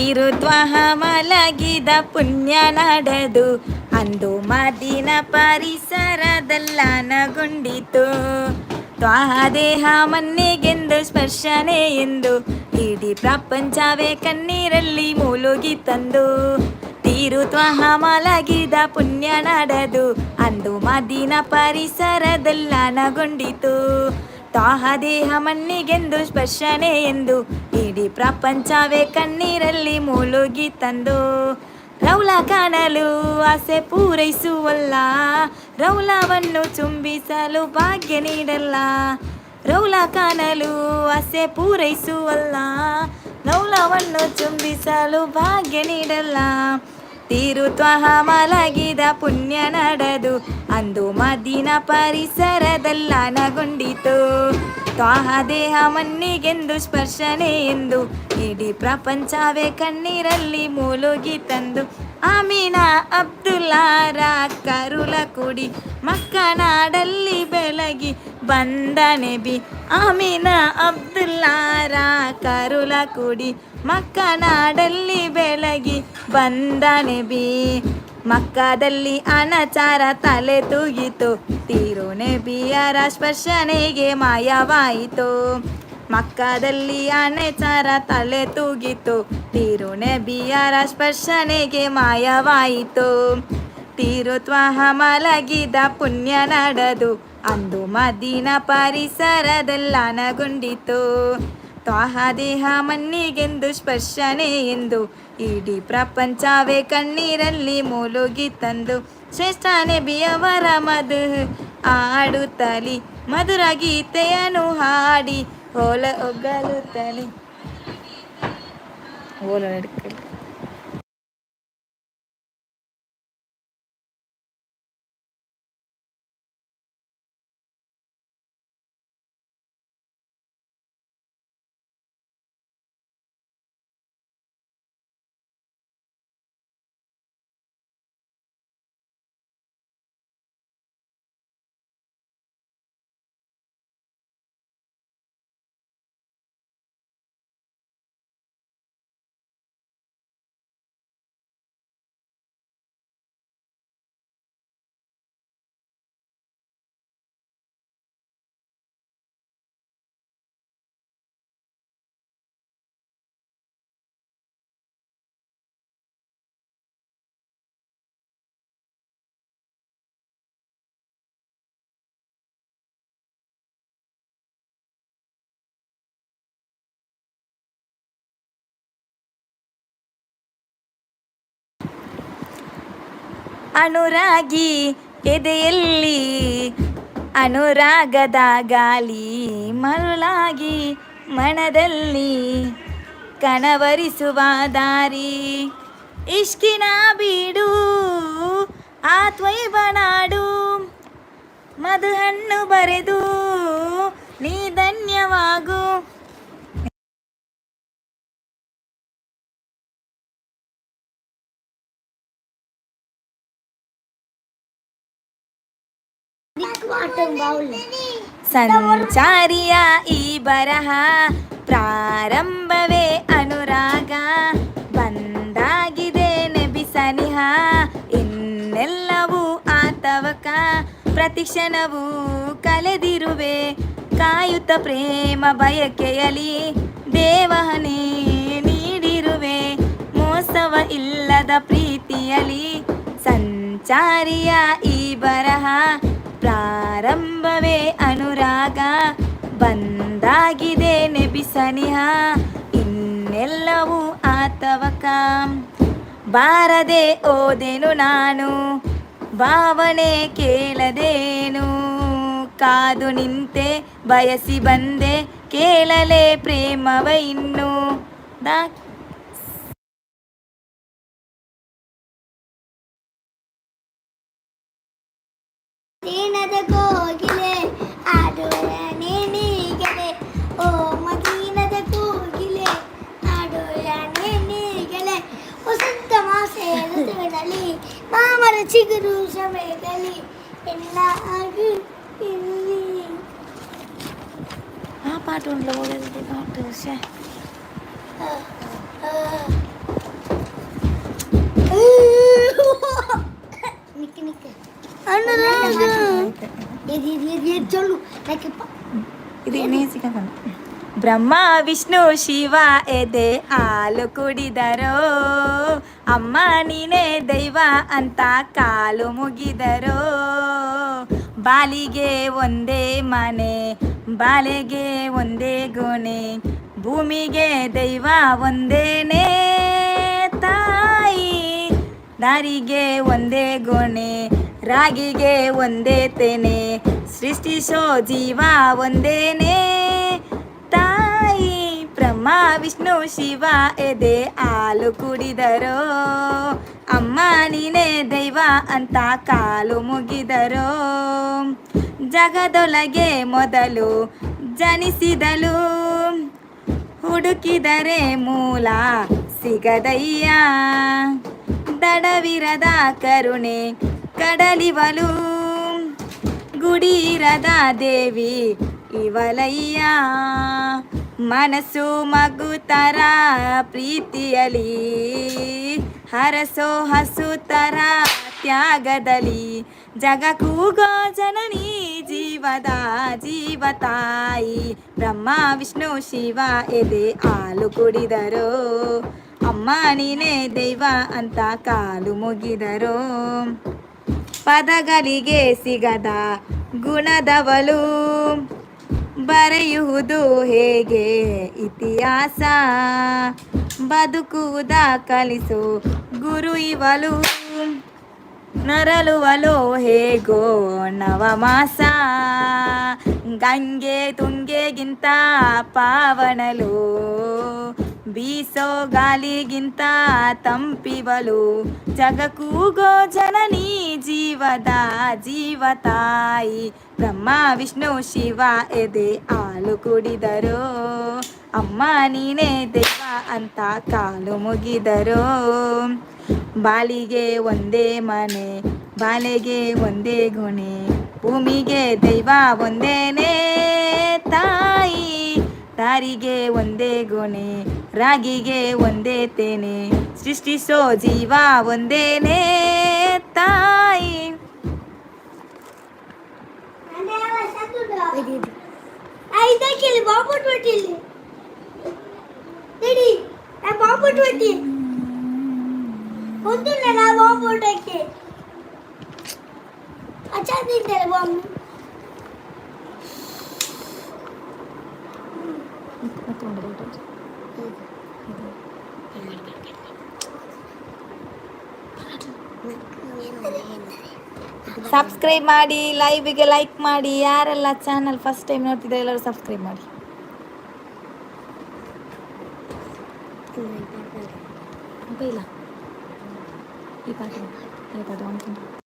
ತೀರುದ್ವಾಹ ಮಲಗಿದ ಪುಣ್ಯ ನಡೆದು ಅಂದು ಮದಿನ ಪರಿಸರದಲ್ಲನಗೊಂಡಿತು ತ್ವಾಹ ದೇಹ ಮನ್ನೆಗೆಂದು, ಸ್ಪರ್ಶನೆ ಎಂದು ಇಡೀ ಪ್ರಪಂಚವೇ ಕಣ್ಣೀರಲ್ಲಿ ಮುಳುಗಿ ತಂದು ತಿರುತ್ವಹ ತ್ವಾಹ ಮಲಗಿದ ಪುಣ್ಯ ನಡೆದು ಅಂದು ಮದಿನ ಪರಿಸರದಲ್ಲನಗೊಂಡಿತು ತ್ವಾಹ ದೇಹ ಮಣ್ಣಿಗೆಂದು, ಸ್ಪರ್ಶನೆ ಎಂದು, ಇಡೀ ಪ್ರಪಂಚವೇ ಕಣ್ಣೀರಲ್ಲಿ ಮುಳುಗಿ ತಂದು, ರೌಲ ಕಾಣಲು ಆಸೆ ಪೂರೈಸುವಲ್ಲ, ರೌಲವನ್ನು ಚುಂಬಿಸಲು ಭಾಗ್ಯ ನೀಡಲ್ಲ, ರೌಲ ಕಾಣಲು ಆಸೆ ಪೂರೈಸುವಲ್ಲ, ರೌಲವನ್ನು ಚುಂಬಿಸಲು ಭಾಗ್ಯ ನೀಡಲ್ಲ. ತೀರು ತ್ವಹ ಮಲಗಿದ ಪುಣ್ಯ ನಡೆದು ಅಂದು ಮದಿನ ಪರಿಸರದಲ್ಲನಗೊಂಡಿತು ತ್ವಹ ದೇಹ ಮಣ್ಣಿಗೆಂದು ಸ್ಪರ್ಶನೆ ಎಂದು ಇಡೀ ಪ್ರಪಂಚವೇ ಕಣ್ಣೀರಲ್ಲಿ ಮೂಲುಗಿ ತಂದು. ಆಮೀನ ಅಬ್ದುಲ್ಲಾರ ಕರುಳ ಕುಡಿ ಮಕ್ಕನಾಡಲ್ಲಿ ಬೆಳಗಿ ಬಂದ ನೆಬಿ ಅಮಿನ ಅಬ್ದುಲ್ಲಾರ ಕರುಲ ಕುಡಿ ಮಕ್ಕನಾಡಲ್ಲಿ ಬೆಳಗಿ ಬಂದ ನೆಬಿ ಮಕ್ಕದಲ್ಲಿ ಅನಚಾರ ತಲೆ ತೂಗಿತು ತಿರು ನೆಬಿಯರ ಸ್ಪರ್ಶನೆಗೆ ಮಾಯವಾಯಿತು. ಮಕ್ಕದಲ್ಲಿ ಅನಚಾರ ತಲೆ ತೂಗಿತು ತಿರು ನೆಬಿಯರ ಸ್ಪರ್ಶನೆಗೆ ಮಾಯವಾಯಿತು. ತೀರು ತ್ವಹ ಮಲಗಿದ ಪುಣ್ಯ ನಡೆದು ಅಂದು ಮದಿನ ಪರಿಸರದಲ್ಲನಗೊಂಡಿತು ತ್ವಾಹ ದೇಹ ಮಣ್ಣಿಗೆಂದು ಸ್ಪರ್ಶನೆ ಎಂದು ಇಡೀ ಪ್ರಪಂಚವೇ ಕಣ್ಣೀರಲ್ಲಿ ಮುಳುಗಿ ತಂದು ಶ್ರೇಷ್ಠ ನೆಬಿಯವರ ಮಧು ಆಡುತ್ತಲಿ ಮಧುರ ಗೀತೆಯನ್ನು ಹಾಡಿ ಓಲ ಒಗ್ಗಲುತ್ತಲಿ ಓಲ ಅನುರಾಗಿ ಎದೆಯಲ್ಲಿ ಅನುರಾಗದ ಗಾಳಿ ಮರುಳಾಗಿ ಮನದಲ್ಲಿ ಕಣವರಿಸುವ ದಾರಿ. ಇಷ್ಕಿನ ಬೀಡು ಆತ್ವೈಬನಾಡು ಮಧುಹಣ್ಣು ಬರೆದು ನೀ ಸಂಚಾರಿಯ ಈ ಬರಹ ಪ್ರಾರಂಭವೇ ಅನುರಾಗ. ಬಂದಾಗಿದೆ ನೆಬಿಸನಿಹ ಇನ್ನೆಲ್ಲವೂ ಆತವಕ. ಪ್ರತಿಕ್ಷಣವೂ ಕಲೆದಿರುವೆ. ಕಾಯುತ್ತ ಪ್ರೇಮ ಬಯಕೆಯಲಿ ದೇವಹನೇ ನೀಡಿರುವೆ. ಮೋಸವ ಇಲ್ಲದ ಪ್ರೀತಿಯಲಿ ಸಂಚಾರಿಯ ಈ ಬರಹ ಪ್ರಾರಂಭವೇ ಅನುರಾಗ. ಬಂದಾಗಿದೆ ನೆಬಿಸನಿಹ. ಇನ್ನೆಲ್ಲವೂ ಆತವಕ ಬಾರದೆ ಓದೆನು ನಾನು. ಭಾವನೆ ಕೇಳದೇನು. ಕಾದು ನಿಂತೆ ಬಯಸಿ ಬಂದೆ. ಕೇಳಲೆ ಪ್ರೇಮವ ಇನ್ನು. ದಾ வீணத கோகிலே ஆடுவரனே நீகளே ஓம வீணத கோகிலே ஆடுவரனே நீகளே வசந்தமா சேர்ந்து விடலி மாமர சிகுரு சமைகளி என்ன ஆகு இல்லை ആ പാട്ട് കൊണ്ടല്ലോ പോലെ ಬ್ರಹ್ಮ ವಿಷ್ಣು ಶಿವ ಎದೆ ಹಾಲು ಕುಡಿದರೋ. ಅಮ್ಮ ನೀನೇ ದೈವ ಅಂತ ಕಾಲು ಮುಗಿದರೋ. ಬಾಲಿಗೆ ಒಂದೇ ಮನೆ ಬಾಲೆಗೆ ಒಂದೇ ಗೊನೆ ಭೂಮಿಗೆ ದೈವ ಒಂದೇನೇ ತಾಯಿ ದಾರಿಗೆ ಒಂದೇ ಗೊನೆ ರಾಗಿಗೆ ಒಂದೇ ತೆನೆ, ಸೃಷ್ಟಿಸೋ ಜೀವ ಒಂದೇನೆ. ತಾಯಿ ಬ್ರಹ್ಮ, ವಿಷ್ಣು, ಶಿವ, ಎದೆ, ಹಾಲು ಕುಡಿದರೋ. ಅಮ್ಮ, ನೀನೇ ದೈವ ಅಂತ ಕಾಲು ಮುಗಿದರೋ. ಜಗದೊಳಗೆ ಮೊದಲು ಜನಿಸಿದಳು. ಹುಡುಕಿದರೆ ಮೂಲ ಸಿಗದಯ್ಯ. ದಡವಿರದ ಕರುಣೆ ಕಡಲಿವಲು. ಗುಡಿರದ ದೇವಿ, ಇವಲಯ್ಯ. ಮನಸ್ಸು ಮಗು ತರ ಪ್ರೀತಿಯಲಿ ಹರಸೋ ಹಸು ತರ ತ್ಯಾಗದಲ್ಲಿ. ಜಗ ಕೂಗೋ ಜನನಿ ಜೀವದ ಜೀವ ತಾಯಿ. ಬ್ರಹ್ಮ, ವಿಷ್ಣು, ಶಿವ ಎದೆ ಹಾಲು ಕುಡಿದರು. ಅಮ್ಮ ನೀನೇ ದೈವ ಅಂತ ಕಾಲು ಮುಗಿದರೋ. ಪದಗಳಿಗೆ ಸಿಗದ ಗುಣದವಳು. ಬರೆಯುವುದು ಹೇಗೆ? ಇತಿಹಾಸ. ಬದುಕುವುದ ಕಲಿಸು ಗುರು ಇವಳು. ನರಳುವಲು ಹೇಗೋ ನವಮಾಸ. ಗಂಗೆ ತುಂಗೆಗಿಂತ ಪಾವನಲು. ಬೀಸೋ ಗಾಲಿಗಿಂತ ತಂಪಿವಲು ಜಗ ಕೂಗೋ ಜನನಿ ಜೀವದ ಜೀವ ತಾಯಿ. ಬ್ರಹ್ಮ, ವಿಷ್ಣು, ಶಿವ ಎದೆ ಹಾಲು ಕುಡಿದರೋ. ಅಮ್ಮ, ನೀನೇ ದೇವ ಅಂತ ಕಾಲು ಮುಗಿದರೋ. ಬಾಲಿಗೆ ಒಂದೇ ಮನೆ, ಬಾಲೆಗೆ ಒಂದೇ ಗುಣೆ, ಭೂಮಿಗೆ ದೈವ ಒಂದೇನೇ ತಾಯಿ. ದಾರಿಗೆ ಒಂದೇ ಗೊನೆ ರಾಗಿಗೆ ಒಂದೇ ತೇನೆ ಸೃಷ್ಟಿಸೋ ಜೀವ ಒಂದೇನೇ ತಾಯಿ. ಇದು ಇದು ಇದಕ್ಕೆ ಇಲ್ಲಿ ಬಾಂಬು ಸಬ್ಸ್ಕ್ರೈಬ್ ಮಾಡಿ ಲೈವಿಗೆ ಲೈಕ್ ಮಾಡಿ ಯಾರೆಲ್ಲ ಚಾನಲ್ ಫಸ್ಟ್ ಟೈಮ್ ನೋಡ್ತಿದ್ರೆ ಎಲ್ಲರೂ ಸಬ್ಸ್ಕ್ರೈಬ್ ಮಾಡಿ. ಈ ಪಾಠ ಈ ಪಾಠ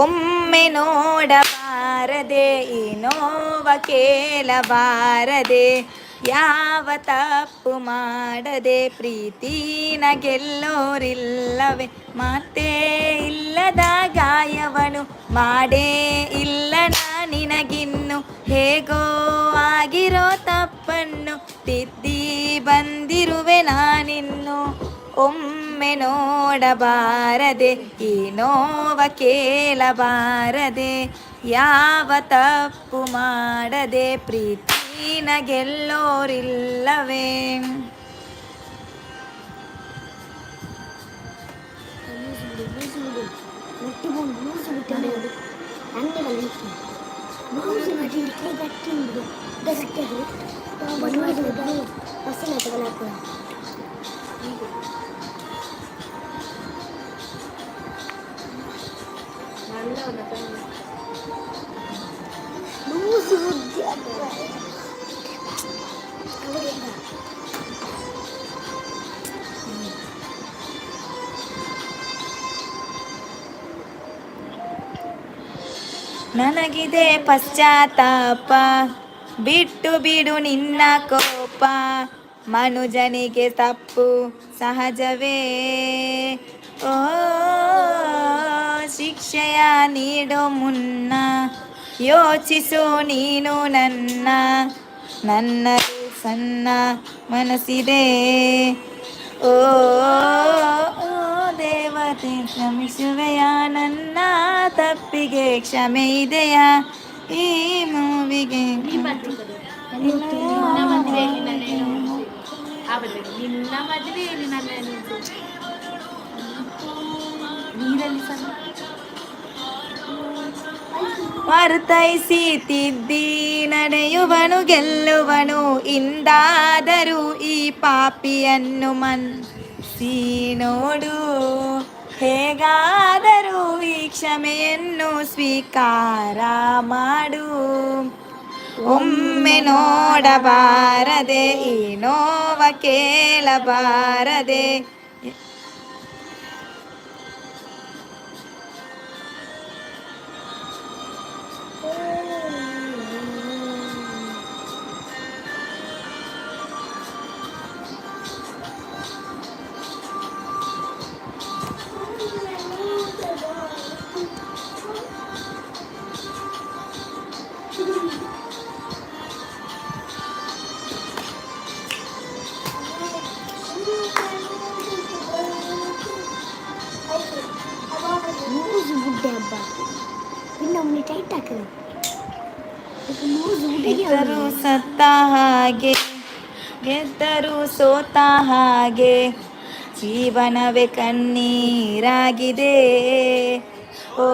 ಒಮ್ಮೆ ನೋಡಬಾರದೆ ಈ ನೋವ ಕೇಳಬಾರದೆ, ಯಾವ ತಪ್ಪು ಮಾಡದೆ, ಪ್ರೀತಿನ ಗೆಲ್ಲೋರಿಲ್ಲವೇ, ಮಾತೇ ಇಲ್ಲದ ಗಾಯವನು ಮಾಡೇ ಇಲ್ಲ ನಿನಗಿನ್ನು ಹೇಗೋ ಆಗಿರೋ ತಪ್ಪನ್ನು ತಿದ್ದಿ ಬಂದಿರುವೆ ನಾನಿನ್ನು. ಒಮ್ಮೆ ನೋಡಬಾರದೆ ಈ ನೋವ ಕೇಳಬಾರದೆ ಯಾವ ತಪ್ಪು ಮಾಡದೆ ಪ್ರೀತಿನ ಗೆಲ್ಲೋರಿಲ್ಲವೇ? ನೆಟ್ಟು ನನಗಿದೆ ಪಶ್ಚಾತ್ತಾಪ ಬಿಟ್ಟು ಬಿಡು ನಿನ್ನ ಕೋಪ ಮನುಜನಿಗೆ ತಪ್ಪು ಸಹಜವೇ. ಓ ಶಿಕ್ಷೆಯ ನೀಡೋ ಮುನ್ನ ಯೋಚಿಸು ನೀನು ನನ್ನ ನನ್ನದು ಸಣ್ಣ ಮನಸ್ಸಿದೆ ಓ ಓ ದೇವತೆ ಕ್ಷಮಿಸುವೆಯ ನನ್ನ ತಪ್ಪಿಗೆ ಕ್ಷಮೆ ಇದೆಯಾ ಈ ಮೂವಿಗೆ ನಿನ್ನ ಮದುವೆಯಲ್ಲಿ ನನ್ನ ನೆನಪು. ಆ ಬದಲಿಗೆ ನಿನ್ನ ಮದುವೆಯಲ್ಲಿ ನನ್ನ ನೆನಪು. ನೀರಲ್ಲಿ ಸಣ್ಣ ವರ್ತೈಸಿ ತಿದ್ದಿ ನಡೆಯುವನು ಗೆಲ್ಲುವನು ಇಂದಾದರೂ ಈ ಪಾಪಿಯನ್ನು ಮನ್ಸಿ ನೋಡು. ಹೇಗಾದರೂ ಈ ಕ್ಷಮೆಯನ್ನು ಸ್ವೀಕಾರ ಮಾಡು. ಒಮ್ಮೆ ನೋಡಬಾರದೆ, ಈ ನೋವ ಕೇಳಬಾರದೆ ಟೈಟ್ ಹಾಕಿದೆ. ಗೆದ್ದರು ಸತ್ತ ಹಾಗೆ ಗೆದ್ದರು ಸೋತ ಹಾಗೆ ಜೀವನವೇ ಕಣ್ಣೀರಾಗಿದೆ. ಓ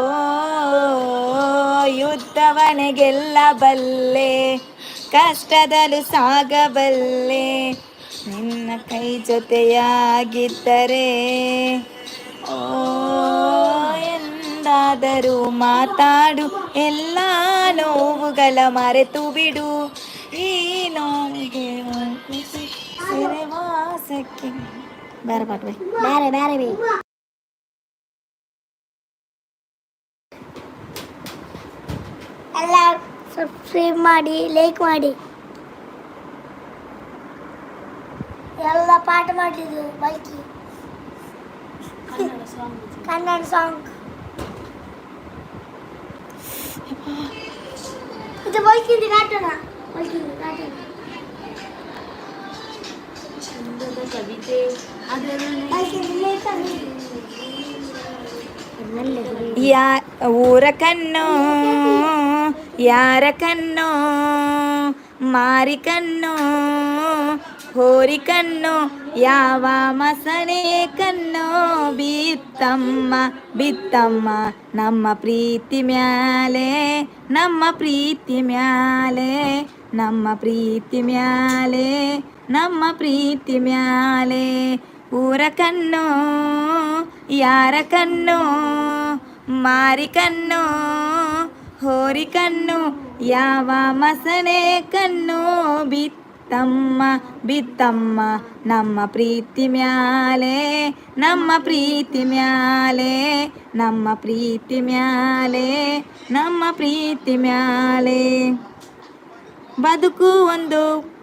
ಯುದ್ಧವನೆ ಗೆಲ್ಲಬಲ್ಲೆ ಕಷ್ಟದಲ್ಲೂ ಸಾಗಬಲ್ಲೆ ನಿನ್ನ ಕೈ ಜೊತೆಯಾಗಿದ್ದರೆ. ಓ ಎಂದಾದರೂ ಮಾತಾಡು ಎಲ್ಲ ನೋವುಗಳ ಮರೆತು ಬಿಡು. ಈ ನೋವಿಗೆ ಸೆರೆವಾಸಕ್ಕೆ. ಬೇರೆ ಬೈ ಬೇರೆ ಬೇರೆ ಬೇ ಎಲ್ಲ ಸಬ್ಸ್ಕ್ರೈಬ್ ಮಾಡಿ ಲೈಕ್ ಮಾಡಿ. ಎಲ್ಲ ಪಾಠ ಮಾಡಿದ್ದು ಬಲ್ಕಿ ಕನ್ನಡ ಸಾಂಗ್ ഇത് വലിക്കുന്നത് കാട്ടണ വലിക്കുന്നത് കാട്ടണ ഊരക്കന്നോ യാരക്കന്നോ മാരിക്കന്നോ ಹೋರಿ ಕಣ್ಣು, ಯಾವ ಮಸಣೆ ಕಣ್ಣು, ಬಿತ್ತಮ್ಮ ಬಿತ್ತಮ್ಮ, ನಮ್ಮ ಪ್ರೀತಿ ಮ್ಯಾಲೆ, ನಮ್ಮ ಪ್ರೀತಿ ಮ್ಯಾಲೆ, ನಮ್ಮ ಪ್ರೀತಿ ಮ್ಯಾಲೆ, ನಮ್ಮ ಪ್ರೀತಿ ಮ್ಯಾಲೆ. ಊರ ಕಣ್ಣು, ಯಾರ ಕಣ್ಣು, ಮಾರಿ ಕಣ್ಣು, ಹೋರಿ ಕಣ್ಣು, ಯಾವ ಮಸಣೆ ಕಣ್ಣು ಬಿತ್ತಮ್ಮ ಬಿತ್ತಮ್ಮ, ನಮ್ಮ ಪ್ರೀತಿ ಮ್ಯಾಲೆ, ನಮ್ಮ ಪ್ರೀತಿ ಮ್ಯಾಲೆ, ನಮ್ಮ ಪ್ರೀತಿ ಮ್ಯಾಲೆ, ನಮ್ಮ ಪ್ರೀತಿ ಮ್ಯಾಲೆ. ಬದುಕು ಒಂದು